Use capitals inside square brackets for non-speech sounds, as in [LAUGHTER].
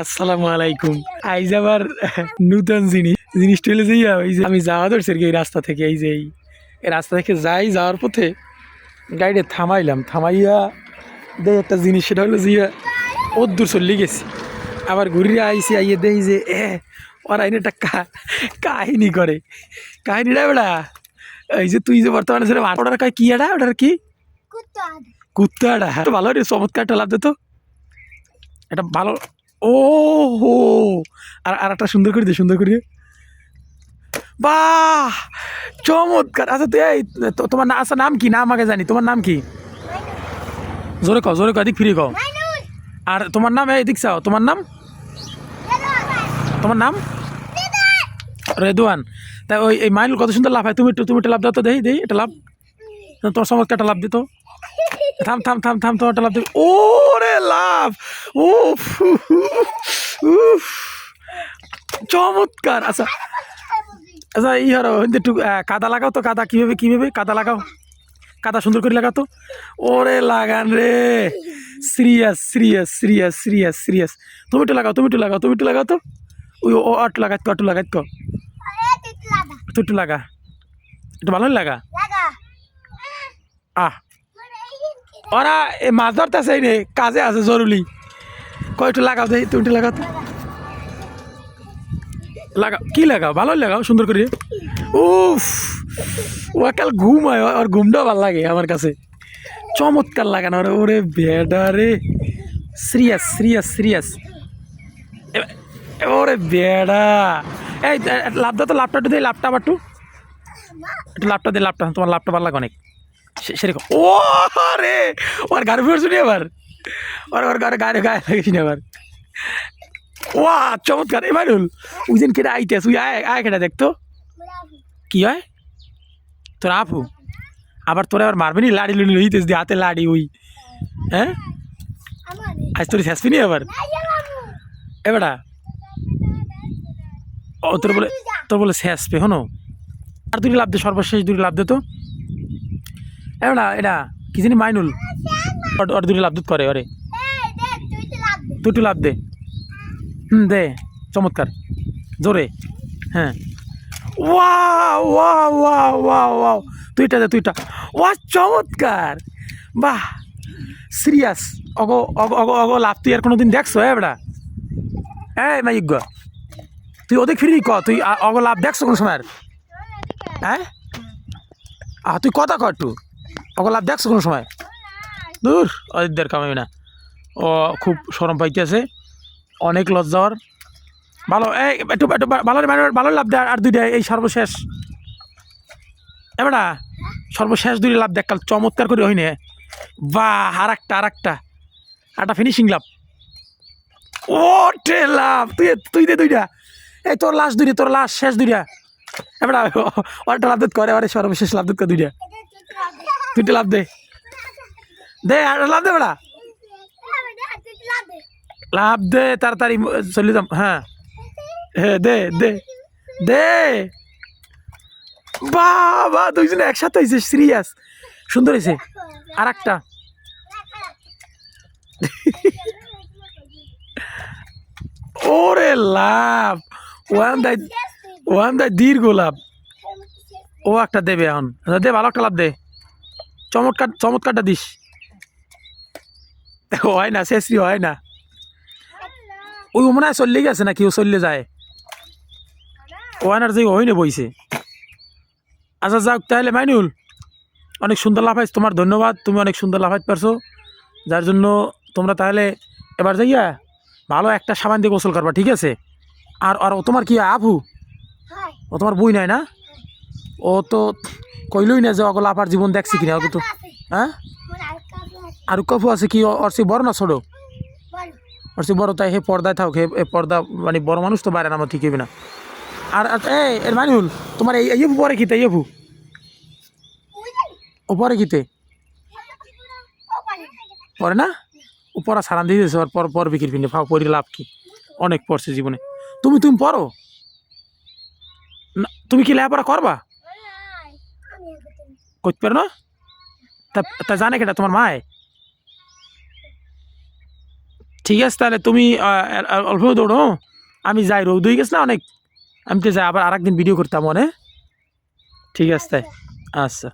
আসসালামু আলাইকুম। আইজ আবার নূতন জিনিস। জিনিসটা হলো যে ওই যে আমি যাওয়া ধরছি আর কি এই রাস্তা থেকে এই যে এই এই রাস্তা থেকে যাই যাওয়ার পথে গাড়িটা থামাইলাম। থামাইয়া দেখ একটা জিনিস সেটা হলো যে ইয়া, ওর দূর চলে গেছি। আবার ঘুরিয়ে আইসি আইয়ে দেই যে এ ওরা এনে একটা কাহিনী করে। কাহিনীটা বেড়া এই যে তুই যে বর্তমানে ছেলে ওটার কি এটা? ওটার কি? কুত্তাটা ভালো রে চমৎকারটা লাভ দে তো। এটা ভালো ও হো আর আর একটা সুন্দর করে দে সুন্দর করে। বাহ! চমৎকার। আচ্ছা তুই এই তোমার না আচ্ছা নাম কি? নাম আগে জানি। তোমার নাম কি? জোরে কও জোরে কও এদিক ফিরে কও। আর তোমার নাম এই দিক চাও। তোমার নাম? তোমার নাম? রেদুয়ান। তাই ওই এই মাইনুল কত সুন্দর লাভ হয় তুমি একটু তুমি একটা লাভ দাও তো দেই দেই এটা লাভ তোমার চমৎকার একটা লাভ দিত। [LAUGHS] থাম থাম থাম থাম তোমার একটা লাভ দিই ও রে লাভ উফ! চমৎকার! আচ্ছা আচ্ছা ই হরো একটু কাদা লাগাও তো, কাদা কীভাবে কীভাবে? কাদা লাগাও। কাদা সুন্দর করে লাগাও তো। ওরে লাগান রে! Serious serious serious serious serious. তুমি একটু লাগাও, তুমি একটু লাগাও, তুমি একটু লাগাও তো। ওই, ও, আটু লাগাত আটু লাগাত তুই লাগা। একটু ভালো লাগা। আহ। ওরা মাছ ধরতেছে রে কাজে আছে, জরুরি। কয়, একটু লাগাও দেই, তুমি একটু লাগাও কি লাগাও? ভালো লাগাও, সুন্দর করে উফ ও কাল ঘুম হয় আর ঘুমটাও ভালো লাগে আমার কাছে। চমৎকার লাগানো ওরে বেডা রে। Serious serious serious. ওরে বেডা। এই লাভটা তো লাভটা একটু দে লাভটা আবার একটু। একটু লাভটা দে লাভটা তোমার লাভটা ভালো লাগে অনেক। সেরকম। ও রে ওর গাড়ি ফিরে শুনি আবার? ওর ওর গাড়ি গাড়ি গায়ে লাগিস আবার। ওয়া, চমৎকার। এবারুল ওই দিন কেটে আইতেস ওই আয় আয় কেটে দেখতো? কি হয়? তোর আপু? আবার তোরা আবার মারবি নি? লাড়ি লুড়ি লইতেস দি, হাতে লাড়ি, ওই। হ্যাঁ? আজ তোর শেষ নি আবার? এবারা ও, তোর বলে তোর বলে শেষ পে হনো আর দুটি লাভ দে, সর্বশেষ দুটি লাভ দে তো। এবারা এটা কি জানি মাইনুল? ওর দুটি লাভ দুধ করে, ওরে। দুটো লাভ দে। দে, চমৎকার। জোরে হ্যাঁ। ওয়া ওয়া ওয়া ওয়া ওয়া তুইটা দে তুইটা ওয়া চমৎকার। বাহ, সিরিয়াস। অগো অগো অগো অগো, লাভ তুই আর কোনো দিন দেখছ হ্যাঁ বেড়া এই মাইগ তুই ওদের ফিরি ক? তুই অগো, লাভ দেখছ কোন সময় হ্যাঁ? আহ, তুই কথা কর একটু। অগো, লাভ দেখছ কোনো সময়? দূর অদিতদের কামাই না। ও, খুব সরম পাইতেছে। অনেক লজ্জার। ভালো, এই, একটু একটু ভালো ভালো লাভ দেয় আর দুইটা, এই সর্বশেষ। এবারা সর্বশেষ দুই লাভ দেখ, কাল চমৎকার করে হইনে বাহ আর একটা আর একটা একটা ফিনিশিং লাভ। ও টে লাভ, তুই তুই দে দুইটা। এই তোর লাস্ট দুইটা, তোর লাস্ট শেষ দুইটা। এবারা ওরটা লাভ দিত করে সর্বশেষ লাভ দিত করে দুইটা। দুইটা লাভ দে। দে, আর লাভ দে বেড়া লাভ দে, তাড়াতাড়ি, চলে যাম হ্যাঁ। হ্যাঁ দে দে দে। বাবা, দুইজনে একসাথে হয়েছে সিরিয়াস সুন্দর হয়েছে আর একটা ওরে লাভ, ওয়ান দাই ওয়ান দাই দীর্ঘ লাভ। ও একটা দেবে এখন। দে, ভালো একটা লাভ দে। চমৎকার, চমৎকারটা দিস। হয় না শেষরি হয় না। ওই মনে হয় চললে গেছে নাকি কেউ চললে যায়। ওয়ানার যে হয়নি বইছে। আচ্ছা যাক তাহলে মাইনুল অনেক সুন্দর লাফাইছ তোমার ধন্যবাদ তুমি অনেক সুন্দর লাফাইতে পারছ। যার জন্য তোমরা তাহলে এবার যাইয়া ভালো একটা সাবান দিয়ে গোসল করবা ঠিক আছে? আর আর ও তোমার কি আফু ও তোমার বই নাই না? ও তো কইলই না যে অগল আপার জীবন দেখছি কিনা ওকে তো হ্যাঁ? আর কফু আছে কি ওর সে বড় না ছোটো? সে বড় তাই হে পর্দায় থাক হে পর্দা মানে বড় মানুষ তো বাইরে না আমার ঠিক হবে না। আর এর মানিউল তোমার এই এই পরে কিতে এই ও পরে পরে না? ও পড়া সারান দিয়ে দিয়েছে পর পর বিক্রি পিনে ফাও পরি লাভ কি? অনেক পড়ছে জীবনে। তুমি তুমি পড়ো? না তুমি কি লেখাপড়া করবা? করতে পারো না? তা তা জানে কেটা তোমার মায়? ঠিক আছে, তাহলে তুমি অল্প দৌড়ো হ্যাঁ? আমি যাই, রোদ হয়ে গেছে না অনেক? আমি তো যাই, আবার আর একদিন ভিডিও করতাম, মনে? ঠিক আছে, তাই। আচ্ছা।